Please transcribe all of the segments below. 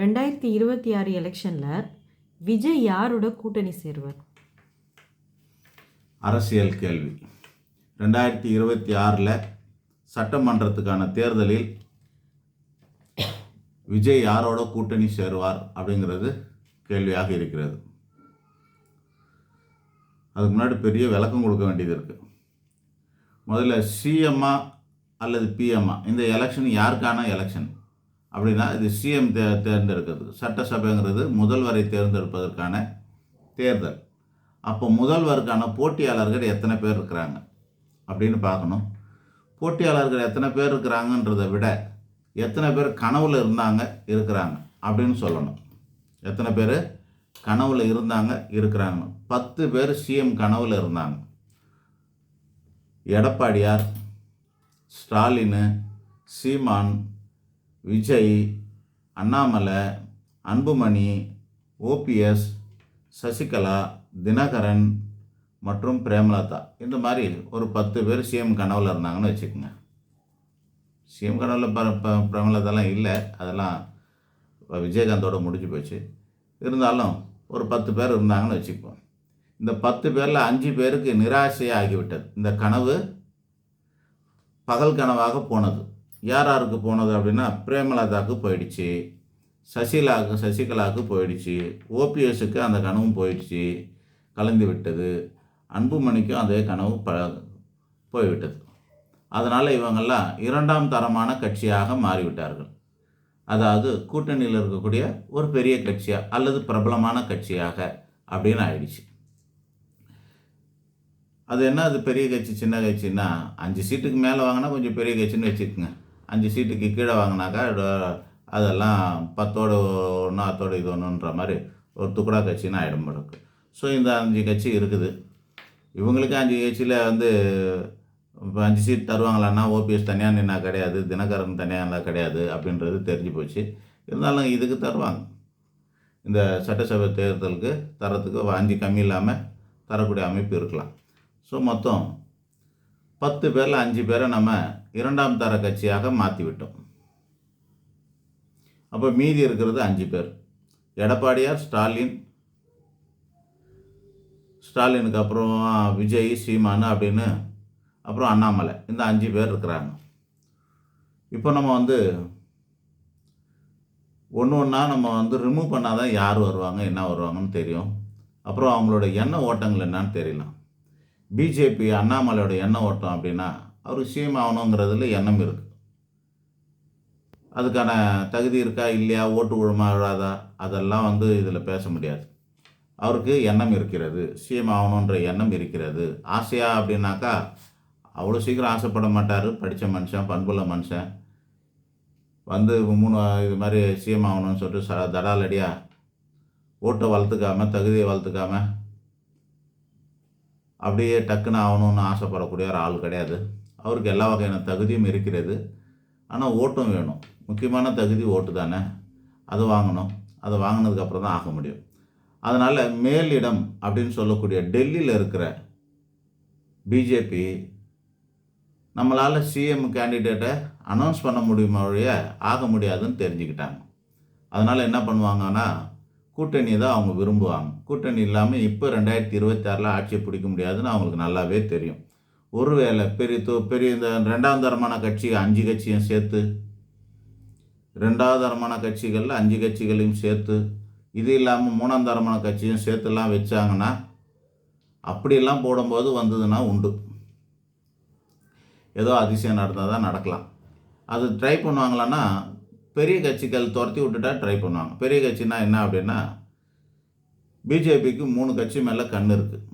ரெண்டாயிரத்தி இருபத்தி ஆறு எலெக்ஷனில் விஜய் யாரோட கூட்டணி சேருவார்? அரசியல் கேள்வி. ரெண்டாயிரத்தி இருபத்தி ஆறில் சட்டமன்றத்துக்கான தேர்தலில் விஜய் யாரோட கூட்டணி சேருவார் அப்படிங்கிறது கேள்வியாக இருக்கிறது. அதுக்கு முன்னாடி பெரிய விளக்கம் கொடுக்க வேண்டியது இருக்குது முதல்ல சிஎம்மா அல்லது பிஎம்மா இந்த எலெக்ஷன் யாருக்கான எலெக்ஷன்? அப்படின்னா இது சிஎம் தே தேர்ந்தெடுக்கிறது. சட்டசபைங்கிறது முதல்வரை தேர்ந்தெடுப்பதற்கான தேர்தல். அப்போ முதல்வருக்கான போட்டியாளர்கள் எத்தனை பேர் இருக்கிறாங்க? அப்படின்னு பார்க்கணும். போட்டியாளர்கள் எத்தனை பேர் இருக்கிறாங்கன்றதை விட எத்தனை பேர் கனவுல இருந்தாங்க இருக்கிறாங்க அப்படின்னு சொல்லணும். எத்தனை பேர் கனவுல இருந்தாங்க இருக்கிறாங்க? பத்து பேர் சிஎம் கனவுல இருந்தாங்க. எடப்பாடியார் ஸ்டாலின் சீமான் விஜய் அண்ணாமலை அன்புமணி ஓபிஎஸ் சசிகலா தினகரன் மற்றும் பிரேமலதா. இந்த மாதிரி ஒரு பத்து பேர் சிஎம் கனவில் இருந்தாங்கன்னு வச்சுக்கோங்க. சிஎம் கனவில் ப ப- பிரேமலதாலாம் இல்லை. அதெல்லாம் விஜயகாந்தோடு விஜயகாந்தோட முடிஞ்சு போச்சு. இருந்தாலும் ஒரு பத்து பேர் இருந்தாங்கன்னு வச்சுப்போம். இந்த பத்து பேரில் அஞ்சு பேருக்கு நிராசையாக ஆகிவிட்டது இந்த கனவு பகல் கனவாக போனது. யார் யாருக்கு போனது அப்படின்னா பிரேமலதாவுக்கு போயிடுச்சு சசிகலாவுக்கு சசிகலாவுக்கு போயிடுச்சு ஓபிஎஸ்க்கு அந்த கனவும் போயிடுச்சு கலந்து விட்டது. அன்புமணிக்கும் அதே கனவு ப போய்விட்டது. அதனால் இவங்கெல்லாம் இரண்டாம் தரமான கட்சியாக மாறிவிட்டார்கள். அதாவது கூட்டணியில் இருக்கக்கூடிய ஒரு பெரிய கட்சியாக அல்லது பிரபலமான கட்சியாக அப்படின்னு ஆயிடுச்சு. அது என்ன அது பெரிய கட்சி சின்ன கட்சின்னா அஞ்சு சீட்டுக்கு மேலே வாங்கினா கொஞ்சம் பெரிய கட்சின்னு வச்சுக்கோங்க. அஞ்சு சீட்டுக்கு கீழே வாங்கினாக்கா அதெல்லாம் பத்தோட ஒன்று அத்தோட இது ஒன்றுன்ற மாதிரி ஒரு துக்குடா கட்சின்னு ஆகிடும் போடுக்கு ஸோ இந்த அஞ்சு கட்சி இருக்குது. இவங்களுக்கு அஞ்சு கட்சியில் வந்து இப்போ அஞ்சு சீட் தருவாங்களான்னா ஓபிஎஸ் தனியாக நின்னா கிடையாது தினகரன் தனியாக நின்னா கிடையாது அப்படின்றது தெரிஞ்சு போச்சு. இருந்தாலும் இதுக்கு தருவாங்க. இந்த சட்டசபை தேர்தலுக்கு தரத்துக்கு அஞ்சு கம்மி இல்லாமல் தரக்கூடிய அமைப்பு இருக்கலாம். ஸோ மொத்தம் பத்து பேரில் அஞ்சு பேரை நம்ம இரண்டாம் தர கட்சியாக மாற்றி விட்டோம் அப்போ மீதி இருக்கிறது அஞ்சு பேர். எடப்பாடியார் ஸ்டாலின். ஸ்டாலினுக்கு அப்புறம் விஜய் சீமான் அப்படின்னு அப்புறம் அண்ணாமலை. இந்த அஞ்சு பேர் இருக்கிறாங்க. இப்போ நம்ம வந்து ஒன்று ஒன்றா நம்ம வந்து ரிமூவ் பண்ணால் தான் யார் வருவாங்க என்ன வருவாங்கன்னு தெரியும். அப்புறம் அவங்களோட எண்ண ஓட்டங்கள் என்னன்னு தெரியலாம். பிஜேபி அண்ணாமலையோட எண்ண ஓட்டம் அப்படின்னா அவர் சிஎம் ஆகணுங்கிறதுல எண்ணம் இருக்குது அதுக்கான தகுதி இருக்கா இல்லையா ஓட்டு விழுமா விழாதா அதெல்லாம் வந்து இதில் பேச முடியாது. அவருக்கு எண்ணம் இருக்கிறது சிஎம் ஆகணுன்ற எண்ணம் இருக்கிறது. ஆசையா அப்படின்னாக்கா அவ்வளோ சீக்கிரம் ஆசைப்பட மாட்டார். படித்த மனுஷன் பண்புள்ள மனுஷன். வந்து மூணு இது மாதிரி சிஎம் ஆகணும்னு சொல்லிட்டு ச தடாலடியாக ஓட்டை வளர்த்துக்காம தகுதியை வளர்த்துக்காம அப்படியே டக்குன்னு ஆகணும்னு ஆசைப்படக்கூடிய ஒரு ஆள் கிடையாது. அவருக்கு எல்லா வகையான தகுதியும் இருக்கிறது. ஆனால் ஓட்டும் வேணும். முக்கியமான தகுதி ஓட்டு தானே. அது வாங்கணும். அதை வாங்கினதுக்கப்புறம் தான் ஆக முடியும். அதனால் மேலிடம் அப்படின்னு சொல்லக்கூடிய டெல்லியில் இருக்கிற பிஜேபி நம்மளால் சிஎம் கேண்டிடேட்டை அனௌன்ஸ் பண்ண முடியுமா ஒழிய ஆக முடியாதுன்னு தெரிஞ்சுக்கிட்டாங்க. அதனால் என்ன பண்ணுவாங்கன்னா கூட்டணி தான் அவங்க விரும்புவாங்க. கூட்டணி இல்லாமல் இப்போ ரெண்டாயிரத்தி இருபத்தாறில் ஆட்சியை பிடிக்க முடியாதுன்னு அவங்களுக்கு நல்லாவே தெரியும். ஒருவேளை பெரிய தொ- பெரிய இந்த ரெண்டாம் தரமான கட்சி அஞ்சு கட்சியும் சேர்த்து ரெண்டாவது தரமான கட்சிகளில் அஞ்சு கட்சிகளையும் சேர்த்து இது இல்லாமல் மூணாம் தரமான கட்சியும் சேர்த்துலாம் வச்சாங்கன்னா அப்படியெல்லாம் போடும்போது வந்ததுன்னா உண்டு. ஏதோ அதிசயம் நடந்தால் தான் நடக்கலாம். அது ட்ரை பண்ணுவாங்களான்னா பெரிய கட்சிகள் துரத்தி விட்டுட்டா ட்ரை பண்ணுவாங்க. பெரிய கட்சினா என்ன அப்படின்னா பிஜேபிக்கு மூணு கட்சி மேலே கண் இருக்குது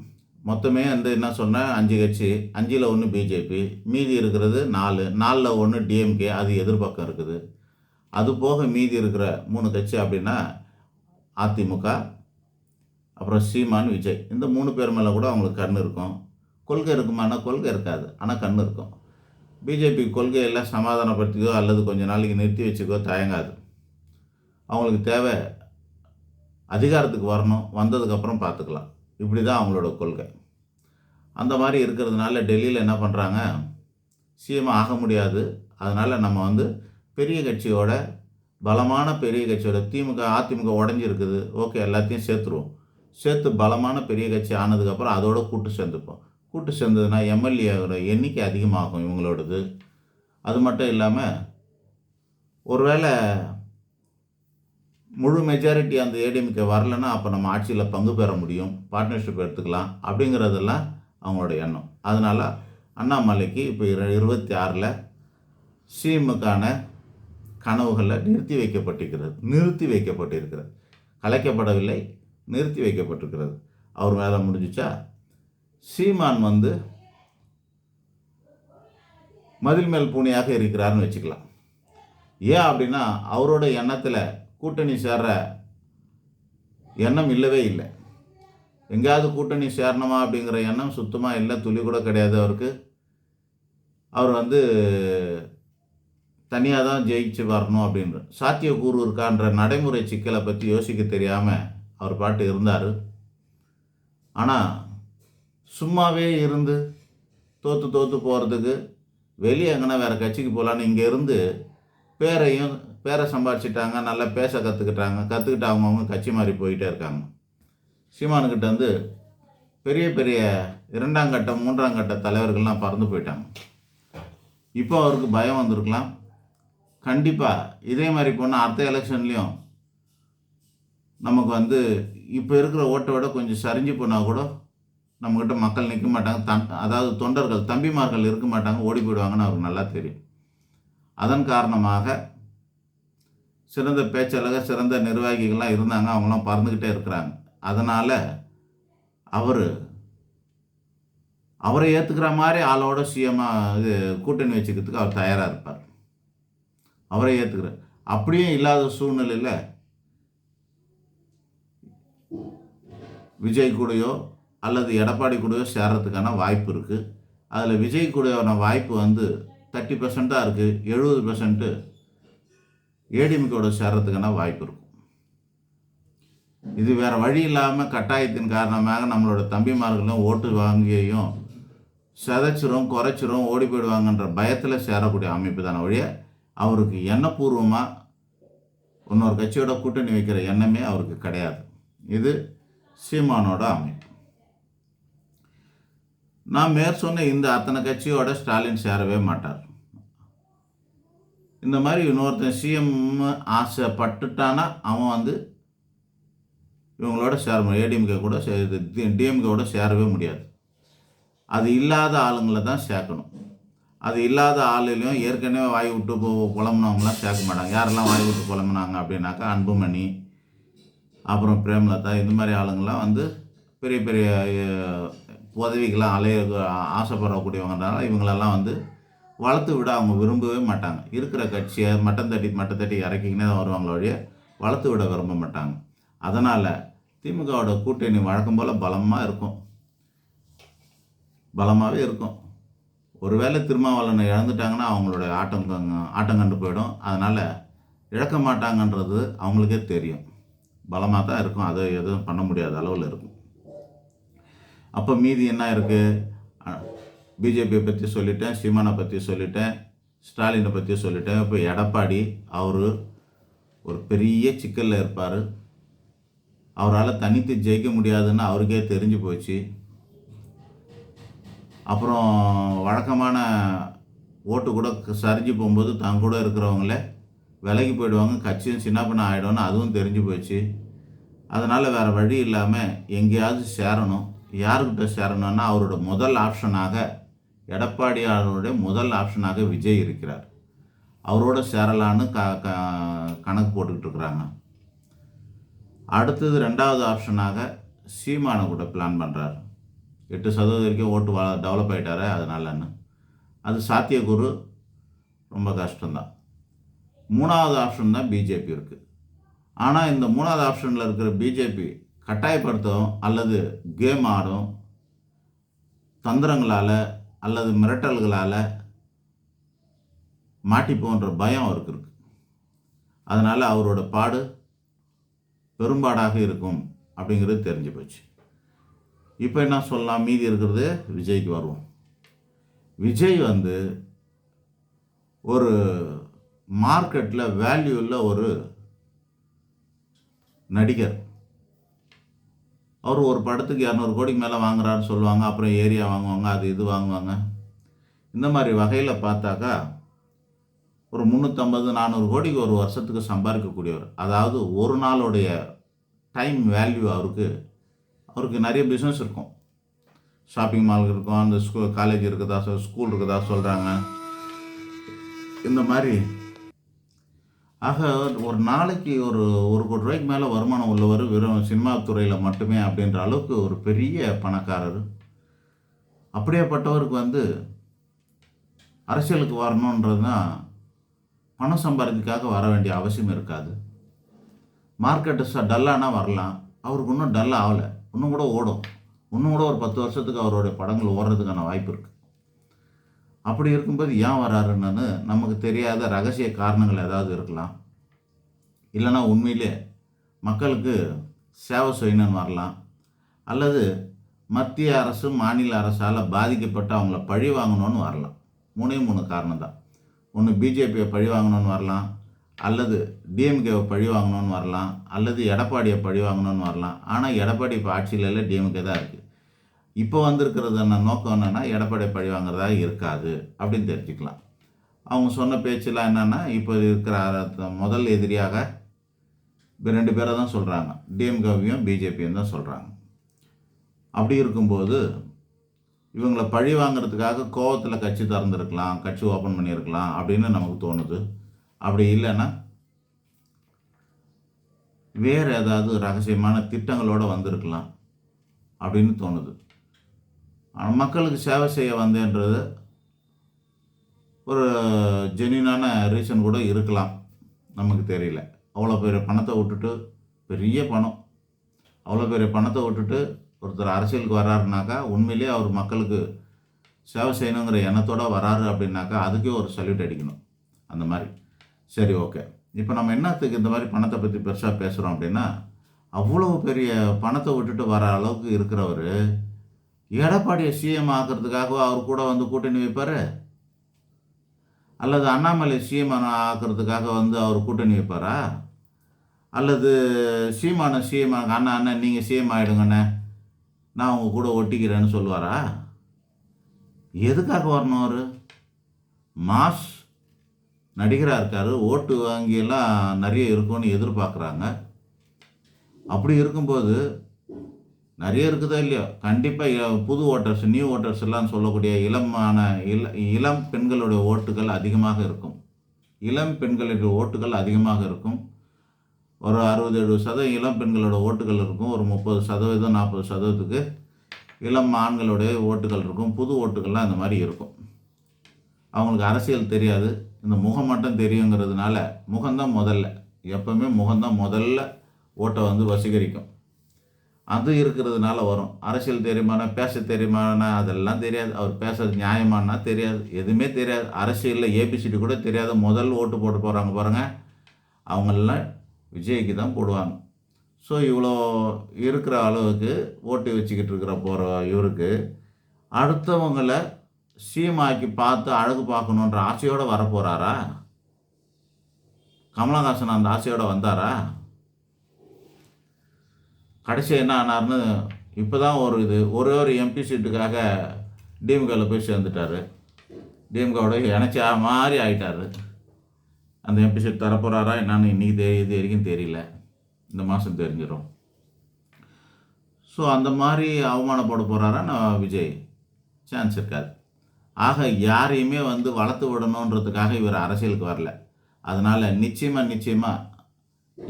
மொத்தமே வந்து என்ன சொன்னேன் அஞ்சு கட்சி அஞ்சில் ஒன்று பிஜேபி மீதி இருக்கிறது நாலு. நாலில் ஒன்று டிஎம்கே அது எதிர்பக்கம் இருக்குது. அது போக மீதி இருக்கிற மூணு கட்சி அப்படின்னா அதிமுக அப்புறம் சீமான் விஜய். இந்த மூணு பேர் மேலே கூட அவங்களுக்கு கண் இருக்கும். கொள்கை இருக்குமானா கொள்கை இருக்காது. ஆனால் கண் இருக்கும். பிஜேபி கொள்கையெல்லாம் சமாதானப்படுத்திக்கோ அல்லது கொஞ்ச நாளைக்கு நிறுத்தி வச்சுக்கோ தயங்காது. அவங்களுக்கு தேவை அதிகாரத்துக்கு வரணும். வந்ததுக்கப்புறம் பார்த்துக்கலாம் இப்படி தான் அவங்களோட கொள்கை. அந்த மாதிரி இருக்கிறதுனால டெல்லியில் என்ன பண்ணுறாங்க சிஎம் ஆக முடியாது. அதனால் நம்ம வந்து பெரிய கட்சியோட பலமான பெரிய கட்சியோட திமுக அதிமுக உடஞ்சிருக்குது. ஓகே எல்லாத்தையும் சேர்த்துருவோம். சேர்த்து பலமான பெரிய கட்சி ஆனதுக்கப்புறம் அதோட கூட்டு சேர்ந்துப்போம். கூட்டு சேர்ந்ததுன்னா எம்எல்ஏவோட எண்ணிக்கை அதிகமாகும் இவங்களோடது. அது மட்டும் இல்லாமல் ஒருவேளை முழு மெஜாரிட்டி அந்த ஏடிஎம்கே வரலன்னா அப்போ நம்ம ஆட்சியில் பங்கு பெற முடியும் பார்ட்னர்ஷிப் எடுத்துக்கலாம் அப்படிங்கிறதெல்லாம் அவங்களோட எண்ணம். அதனால் அண்ணாமலைக்கு இப்போ இரு இருபத்தி ஆறில் சிஎம்முக்கான கனவுகளில் நிறுத்தி வைக்கப்பட்டிருக்கிறது நிறுத்தி வைக்கப்பட்டிருக்கிறது. கலைக்கப்படவில்லை நிறுத்தி வைக்கப்பட்டிருக்கிறது. அவர் வேலை முடிஞ்சிச்சா? சீமான் வந்து மதில் மேல் பூனையாக இருக்கிறாருன்னு வச்சுக்கலாம். ஏன் அப்படின்னா அவரோட எண்ணத்தில் கூட்டணி சேர்ற எண்ணம் இல்லவே இல்லை. எங்கேயாவது கூட்டணி சேரணுமா அப்படிங்கிற எண்ணம் சுத்தமாக இல்லை. துளி கூட கிடையாது அவருக்கு. அவர் வந்து தனியாக தான் ஜெயிச்சு வரணும் அப்படின்ற சாத்தியக்கூறு இருக்கான்ற நடைமுறை சிக்கலை பற்றி யோசிக்க தெரியாமல் அவர் பாட்டு இருந்தார். ஆனால் சும்மாவே இருந்து தோற்று தோற்று போகிறதுக்கு வெளியே எங்கன்னா வேறு கட்சிக்கு போகலான்னு இங்கே இருந்து பேரையும் பேரை சம்பாதிச்சிட்டாங்க நல்லா பேச கற்றுக்கிட்டாங்க கற்றுக்கிட்டு அவங்கவுங்க கட்சி மாறி போயிட்டே இருக்காங்க. சீமானுக்கிட்ட வந்து பெரிய பெரிய இரண்டாம் கட்ட மூன்றாம் கட்ட தலைவர்கள்லாம் பறந்து போயிட்டாங்க. இப்போ அவருக்கு பயம் வந்திருக்கலாம். கண்டிப்பாக இதே மாதிரி போனால் அடுத்த எலெக்ஷன்லேயும் நமக்கு வந்து இப்போ இருக்கிற ஓட்டை விட கொஞ்சம் சரிஞ்சு போனால் கூட நம்மக்கிட்ட மக்கள் நிற்க மாட்டாங்க. தன் அதாவது தொண்டர்கள் தம்பிமார்கள் இருக்க மாட்டாங்க. ஓடி போயிடுவாங்கன்னு அவருக்கு நல்லா தெரியும். அதன் காரணமாக சிறந்த பேச்சாளர்கள் சிறந்த நிர்வாகிகள்லாம் இருந்தாங்க அவங்களாம் பறந்துக்கிட்டே இருக்கிறாங்க. அதனால் அவர் அவரை ஏற்றுக்கிற மாதிரி ஆளோட சுயமாக இது கூட்டணி வச்சுக்கிறதுக்கு அவர் தயாராக இருப்பார். அவரை ஏற்றுக்கிற அப்படியும் இல்லாத சூழ்நிலையில் விஜய் கூடயோ அல்லது எடப்பாடி கூடயோ சேர்றதுக்கான வாய்ப்பு இருக்குது அதில் விஜய் கூடயான வாய்ப்பு வந்து தேர்ட்டி பர்சண்ட்டாக இருக்குது எழுபது பர்சன்ட்டு ஏடிஎம்கேட சேர்றதுக்கான வாய்ப்பு இருக்கும். இது வேறு வழி இல்லாமல் கட்டாயத்தின் காரணமாக நம்மளோட தம்பிமார்களும் ஓட்டு வாங்கியையும் செதைச்சிரும் குறைச்சிரும் ஓடி போயிடுவாங்கன்ற பயத்தில் சேரக்கூடிய அமைப்பு தானே ஒழிய அவருக்கு எண்ணப்பூர்வமாக இன்னொரு கட்சியோட கூட்டணி வைக்கிற எண்ணமே அவருக்கு கிடையாது. இது சீமானோட அமைப்பு. நான் மேற் சொன்ன இந்த அத்தனை கட்சியோட ஸ்டாலின் சேரவே மாட்டார். இந்த மாதிரி இன்னொருத்தன் சிஎம் ஆசைப்பட்டுட்டானா அவன் வந்து இவங்களோட சேர முடியும் ஏடிஎம்கே கூட டிஎம்கே கூட சேரவே முடியாது. அது இல்லாத ஆளுங்களை தான் சேர்க்கணும் அது இல்லாத ஆளுலையும் ஏற்கனவே வாய் விட்டு போ புலம்புனவங்களாம் சேர்க்க மாட்டாங்க. யாரெல்லாம் வாய் விட்டு புலம்புனாங்க அப்படின்னாக்கா அன்புமணி அப்புறம் பிரேமலதா இந்த மாதிரி ஆளுங்கள்லாம் வந்து பெரிய பெரிய உதவிக்கெலாம் அலைய ஆசைப்படக்கூடியவங்கனால இவங்களெல்லாம் வந்து வளர்த்து விட அவங்க விரும்பவே மாட்டாங்க. இருக்கிற கட்சியை மட்டம் தட்டி மட்டம் தட்டி இறக்கிங்கன்னே தான் வருவாங்களோ வழிய வளர்த்து விட விரும்ப மாட்டாங்க. அதனால் திமுகவோட கூட்டணி வழக்கம் போல் பலமாக இருக்கும். பலமாகவே இருக்கும். ஒருவேளை திருமாவளவனை இழந்துட்டாங்கன்னா அவங்களோட ஆட்டம் ஆட்டம் கண்டு போயிடும். அதனால் இழக்க மாட்டாங்கன்றது அவங்களுக்கே தெரியும். பலமாக தான் இருக்கும். அதை எதுவும் பண்ண முடியாத அளவில் இருக்கும். அப்போ மீதி என்ன இருக்குது பிஜேபியை பற்றி சொல்லிட்டேன் சீமானை பற்றி சொல்லிட்டேன் ஸ்டாலினை பற்றி சொல்லிட்டேன். இப்போ எடப்பாடி அவர் ஒரு பெரிய சிக்கலில் இருப்பார். அவரால் தனித்து ஜெயிக்க முடியாதுன்னு அவருக்கே தெரிஞ்சு போச்சு. அப்புறம் வழக்கமான ஓட்டு கூட சரிஞ்சு போகும்போது தான் கூட இருக்கிறவங்கள விலகி போயிடுவாங்க. கட்சியும் சின்ன பண்ண ஆகிடும்னு அதுவும் தெரிஞ்சு போச்சு. அதனால் வேறு வழி இல்லாமல் எங்கேயாவது சேரணும். யாருக்கிட்ட சேரணும்னா அவரோட முதல் ஆப்ஷனாக எடப்பாடியாரோட முதல் ஆப்ஷனாக விஜய் இருக்கிறார். அவரோட சேரலான்னு க க கணக்கு போட்டுக்கிட்டு இருக்கிறாங்க அடுத்தது ரெண்டாவது ஆப்ஷனாக சீமானை கூட பிளான் பண்ணுறாரு எட்டு சதவீதம் வரைக்கும் ஓட்டு வா டெவலப் ஆகிட்டாரு அதனாலன்னு. அது சாத்தியக்குரு ரொம்ப கஷ்டம்தான். மூணாவது ஆப்ஷன் தான் பிஜேபி இருக்குது ஆனால் இந்த மூணாவது ஆப்ஷனில் இருக்கிற பிஜேபி கட்டாயப்படுத்தும் அல்லது கேம் ஆடும் தந்திரங்களால் அல்லது மிரட்டல்களால் மாட்டிப்போன்ற பயம் அவருக்கு இருக்கு. அதனால் அவரோட பாடு பெரும்பாடாக இருக்கும் அப்படிங்கிறது தெரிஞ்சு போச்சு. இப்போ என்ன சொல்லலாம்? மீதி இருக்கிறது விஜய்க்கு வருவோம். விஜய் வந்து ஒரு மார்க்கெட்டில் வேல்யூ உள்ள ஒரு நடிகர். அவர் ஒரு படத்துக்கு இரநூறு கோடிக்கு மேலே வாங்குறாருன்னு சொல்லுவாங்க அப்புறம் ஏரியா வாங்குவாங்க அது இது வாங்குவாங்க. இந்த மாதிரி வகையில் பார்த்தாக்கா ஒரு முந்நூற்றம்பது நானூறு கோடிக்கு ஒரு வருஷத்துக்கு சம்பாதிக்கக்கூடியவர். அதாவது ஒரு நாளுடைய டைம் வேல்யூ அவருக்கு அவருக்கு நிறைய பிஸ்னஸ் இருக்கும். ஷாப்பிங் மால் இருக்கும் அந்த ஸ்கூல் காலேஜ் இருக்குதா ஸ்கூல் இருக்குதா சொல்கிறாங்க இந்த மாதிரி ஆக ஒரு நாளைக்கு ஒரு ஒரு கோடி ரூபாய்க்கு மேலே வருமானம் உள்ளவர் வெறும் சினிமா துறையில் மட்டுமே அப்படின்ற அளவுக்கு ஒரு பெரிய பணக்காரர். அப்படியேப்பட்டவருக்கு வந்து அரசியலுக்கு வரணுன்றது தான் பணம் சம்பாதிக்காக வர வேண்டிய அவசியம் இருக்காது. மார்க்கெட்டு டல்லானா வரலாம். அவருக்கு இன்னும் டல் ஆகலை. இன்னும் கூட ஓடும். இன்னும் கூட ஒரு பத்து வருஷத்துக்கு அவருடைய படங்கள் ஓடுறதுக்கான வாய்ப்பு இருக்குது அப்படி இருக்கும்போது ஏன் வராருன்னு நமக்கு தெரியாத ரகசிய காரணங்கள் ஏதாவது இருக்கலாம். இல்லைன்னா உண்மையிலே மக்களுக்கு சேவை செய்யணும்னு வரலாம். அல்லது மத்திய அரசு மாநில அரசால் பாதிக்கப்பட்டு அவங்கள பழி வாங்கணும்னு வரலாம். மூணே மூணு காரணம் தான். ஒன்று பிஜேபியை பழி வாங்கணும்னு வரலாம். அல்லது டிஎம்கேவை பழி வாங்கணும்னு வரலாம். அல்லது எடப்பாடியை பழி வாங்கணும்னு வரலாம். ஆனால் எடப்பாடி இப்போ ஆட்சியில் இல்லை டிஎம்கே தான் இருக்குது இப்போ வந்திருக்கிறது என்ன நோக்கம் என்னென்னா எடப்பாடி பழி வாங்குறதா இருக்காது அப்படின்னு தெரிஞ்சுக்கலாம். அவங்க சொன்ன பேச்செல்லாம் என்னென்னா இப்போ இருக்கிற முதல் எதிரியாக ரெண்டு பேரை தான் சொல்கிறாங்க டிஎம்கேவையும் பிஜேபியும் தான் சொல்கிறாங்க அப்படி இருக்கும்போது இவங்களை பழி வாங்குறதுக்காக கோவத்தில் கட்சி திறந்துருக்கலாம் கட்சி ஓப்பன் பண்ணியிருக்கலாம் அப்படின்னு நமக்கு தோணுது. அப்படி இல்லைன்னா வேறு ஏதாவது ரகசியமான திட்டங்களோடு வந்திருக்கலாம் அப்படின்னு தோணுது. மக்களுக்கு சேவை செய்ய வந்தேன்றது ஒரு ஜெனியூனான ரீசன் கூட இருக்கலாம். நமக்கு தெரியல. அவ்வளோ பெரிய பணத்தை விட்டுட்டு பெரிய பணம். அவ்வளோ பெரிய பணத்தை விட்டுட்டு ஒருத்தர் அரசியலுக்கு வராருனாக்கா உண்மையிலேயே அவர் மக்களுக்கு சேவை செய்யணுங்கிற எண்ணத்தோடு வராரு அப்படின்னாக்கா அதுக்கே ஒரு சல்யூட் அடிக்கணும். அந்த மாதிரி. சரி ஓகே இப்போ நம்ம என்னத்துக்கு இந்த மாதிரி பணத்தை பற்றி பெருசாக பேசுகிறோம் அப்படின்னா அவ்வளோ பெரிய பணத்தை விட்டுட்டு வர அளவுக்கு இருக்கிறவர் எடப்பாடியை சிஎம் ஆக்கிறதுக்காக அவர் கூட வந்து கூட்டணி வைப்பார்? அல்லது அண்ணாமலை சிஎம் ஆக்கிறதுக்காக வந்து அவர் கூட்டணி வைப்பாரா? அல்லது சீமான சிஎம் அண்ணா அண்ணன் நீங்கள் சிஎம் ஆகிடுங்கண்ணே நான் உங்கள் கூட ஒட்டிக்கிறேன்னு சொல்லுவாரா? எதுக்காக வரணும் அவர்? மாஸ் நடிகராக இருக்கார். ஓட்டு வாங்கியெல்லாம் நிறைய இருக்கும்னு எதிர்பார்க்குறாங்க. அப்படி இருக்கும்போது நிறைய இருக்குதோ இல்லையோ? கண்டிப்பாக புது ஓட்டர்ஸ் நியூ ஓட்டர்ஸ் எல்லாம் சொல்லக்கூடிய இளமான இள இளம் பெண்களுடைய ஓட்டுகள் அதிகமாக இருக்கும். இளம் பெண்களுடைய ஓட்டுகள் அதிகமாக இருக்கும். ஒரு அறுபது எழுபது சதவீதம் இளம் பெண்களோட ஓட்டுகள் இருக்கும். ஒரு முப்பது சதவீதம் நாற்பது சதவீதத்துக்கு இளம் ஆண்களுடைய ஓட்டுகள் இருக்கும். புது ஓட்டுகள்லாம் இந்த மாதிரி இருக்கும். அவங்களுக்கு அரசியல் தெரியாது. இந்த முகம் மட்டும் தெரியுங்கிறதுனால முகம்தான் முதல்ல. எப்பவுமே முகம்தான் முதல்ல ஓட்டை வந்து வசீகரிக்கும். அது இருக்கிறதுனால வரும். அரசியல் தெரியுமானா பேச தெரியுமானா அதெல்லாம் தெரியாது. அவர் பேசுறது நியாயமானா தெரியாது. எதுவுமே தெரியாது. அரசியலில் ஏபிசிடி கூட தெரியாத முதல் ஓட்டு போட்டு போகிறாங்க பாருங்கள் அவங்களெல்லாம் விஜய்க்கு தான் போடுவாங்க. ஸோ இவ்வளோ இருக்கிற அளவுக்கு ஓட்டு வச்சுக்கிட்டு இருக்கிற போகிற இவருக்கு அடுத்தவங்களை சீமாக்கி பார்த்து அழகு பார்க்கணுன்ற ஆசையோடு வரப்போகிறாரா கமலஹாசன் அந்த ஆசையோடு வந்தாரா? கடைசி என்ன ஆனார்னு இப்போ தான் ஒரு இது ஒரே ஒரு எம்பி சீட்டுக்காக டிஎம்கேல போய் சேர்ந்துட்டார். டிஎம்கேவோட இணைச்சா மாதிரி ஆகிட்டார் அந்த எம்பி சீட் தரப்போகிறாரா என்னன்னு இன்றைக்கி தெரிய இது வரைக்கும் தெரியல. இந்த மாதம் தெரிஞ்சிடும் ஸோ அந்த மாதிரி அவமானப்பட போகிறாரா நான் விஜய்? சான்ஸ் இருக்காது. ஆக யாரையுமே வந்து வளர்த்து விடணுன்றதுக்காக இவர் அரசியலுக்கு வரல. அதனால் நிச்சயமாக நிச்சயமாக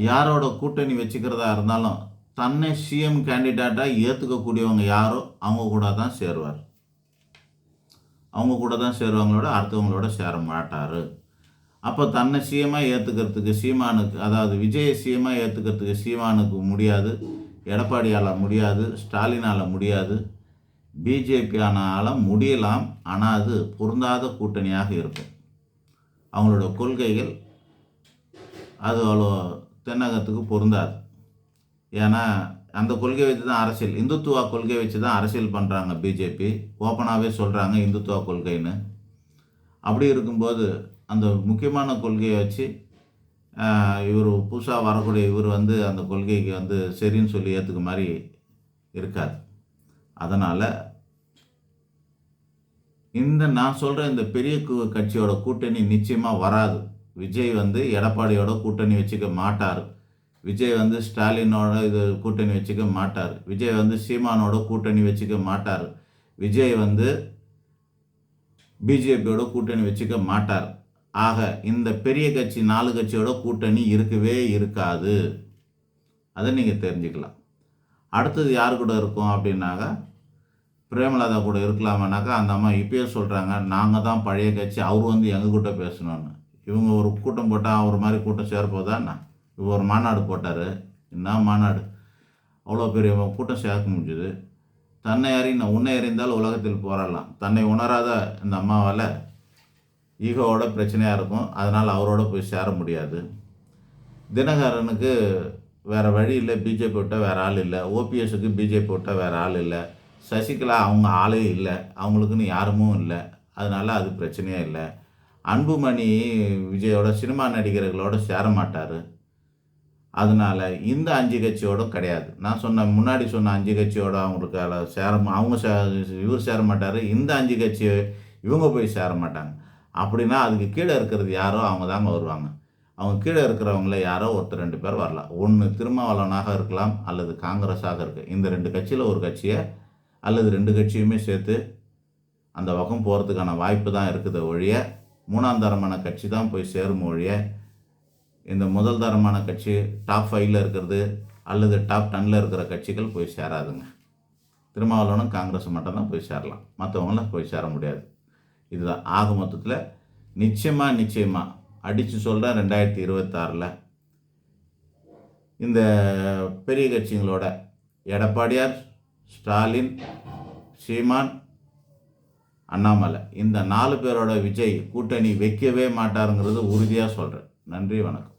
யாரோட கூட்டணி வச்சுக்கிறதா இருந்தாலும் தன்னை சிஎம் கேண்டிடேட்டாக ஏற்றுக்கக்கூடியவங்க யாரோ அவங்க கூட தான் சேருவார். அவங்க கூட தான் சேருவாங்களோட அடுத்தவங்களோட சேர மாட்டார். அப்போ தன்னை சீமாக ஏற்றுக்கிறதுக்கு சீமானுக்கு அதாவது விஜய சீமாக ஏற்றுக்கிறதுக்கு சீமானுக்கு முடியாது எடப்பாடியால் முடியாது ஸ்டாலினால் முடியாது பிஜேபியானால் முடியலாம் ஆனால் அது பொருந்தாத கூட்டணியாக இருக்கும். அவங்களோட கொள்கைகள் அது அவ்வளோ தென்னகத்துக்கு பொருந்தாது. ஏன்னா அந்த கொள்கை வச்சு தான் அரசியல். இந்துத்துவா கொள்கை வச்சு தான் அரசியல் பண்ணுறாங்க பிஜேபி ஓப்பனாகவே சொல்கிறாங்க இந்துத்துவா கொள்கைன்னு. அப்படி இருக்கும்போது அந்த முக்கியமான கொள்கையை வச்சு இவர் புதுசாக வரக்கூடிய இவர் வந்து அந்த கொள்கைக்கு வந்து சரின்னு சொல்லி ஏற்றுக்க மாதிரி இருக்காது. அதனால் இந்த நான் சொல்கிற இந்த பெரிய கு- கட்சியோட கூட்டணி நிச்சயமாக வராது. விஜய் வந்து எடப்பாடியோட கூட்டணி வச்சுக்க மாட்டார். விஜய் வந்து ஸ்டாலினோட இது கூட்டணி வச்சுக்க மாட்டார். விஜய் வந்து சீமானோட கூட்டணி வச்சுக்க மாட்டார். விஜய் வந்து பிஜேபியோட கூட்டணி வச்சுக்க மாட்டார். ஆக இந்த பெரிய கட்சி நாலு கட்சியோட கூட்டணி இருக்கவே இருக்காது. அதை நீங்கள் தெரிஞ்சுக்கலாம். அடுத்தது யார் கூட இருக்கும் அப்படின்னாக்கா பிரேமலதா கூட இருக்கலாமனாக்கா அந்த அம்மா இப்பயே சொல்கிறாங்க நாங்கள் தான் பழைய கட்சி அவர் வந்து எங்கள் கூட்ட பேசணும்னு. இவங்க ஒரு கூட்டம் போட்டால் அவர் மாதிரி கூட்டம் சேரப்போதா இப்போ ஒரு மாநாடு போட்டார். என்ன மாநாடு? அவ்வளோ பெரிய கூட்டம் சேர்க்க முடிஞ்சுது. தன்னை அறிந்த உன்னை அறிந்தால் உலகத்தில் போராடலாம். தன்னை உணராத இந்த அம்மாவால் ஈகோவோட பிரச்சனையாக இருக்கும். அதனால் அவரோட போய் சேர முடியாது. தினகரனுக்கு வேறு வழி இல்லை. பிஜேபி விட்டால் வேறு ஆள் இல்லை. ஓபிஎஸ்க்கு பிஜேபி விட்டால் வேறு ஆள் இல்லை. சசிகலா அவங்க ஆளே இல்லை. அவங்களுக்குன்னு யாருமும் இல்லை. அதனால் அது பிரச்சனையே இல்லை. அன்புமணி விஜயோட சினிமா நடிகர்களோட சேர மாட்டார். அதனால இந்த அஞ்சு கட்சியோட கிடையாது. நான் சொன்ன முன்னாடி சொன்ன அஞ்சு கட்சியோட அவங்களுக்கு அதில் சேர அவங்க சே இவர் சேர மாட்டார் இந்த அஞ்சு கட்சி இவங்க போய் சேர மாட்டாங்க. அப்படின்னா அதுக்கு கீழே இருக்கிறது யாரோ அவங்க தாங்க வருவாங்க. அவங்க கீழே இருக்கிறவங்கள யாரோ ஒருத்தர் ரெண்டு பேர் வரலாம் ஒன்று திருமாவளவனாக இருக்கலாம் அல்லது காங்கிரஸாக இருக்கு. இந்த ரெண்டு கட்சியில் ஒரு கட்சியை அல்லது ரெண்டு கட்சியுமே சேர்த்து அந்த பக்கம் போகிறதுக்கான வாய்ப்பு தான் இருக்குது ஒழிய மூணாந்தரமான கட்சி தான் போய் சேரும் ஒழிய இந்த முதல் தரமான கட்சி டாப் ஃபைவ்ல இருக்கிறது அல்லது டாப் டென்னில் இருக்கிற கட்சிகள் போய் சேராதுங்க. திருமாவளவனும் காங்கிரஸ் மட்டும்தான் போய் சேரலாம். மற்றவங்களாம் போய் சேர முடியாது. இதுதான். ஆக மொத்தத்தில் நிச்சயமாக நிச்சயமாக அடித்து சொல்கிறேன் ரெண்டாயிரத்தி இருபத்தாறில் இந்த பெரிய கட்சிங்களோட எடப்பாடியார் ஸ்டாலின் சீமான் அண்ணாமலை இந்த நாலு பேரோட விஜய் கூட்டணி வைக்கவே மாட்டாருங்கிறது உறுதியாக சொல்கிறேன் நன்றி வணக்கம்.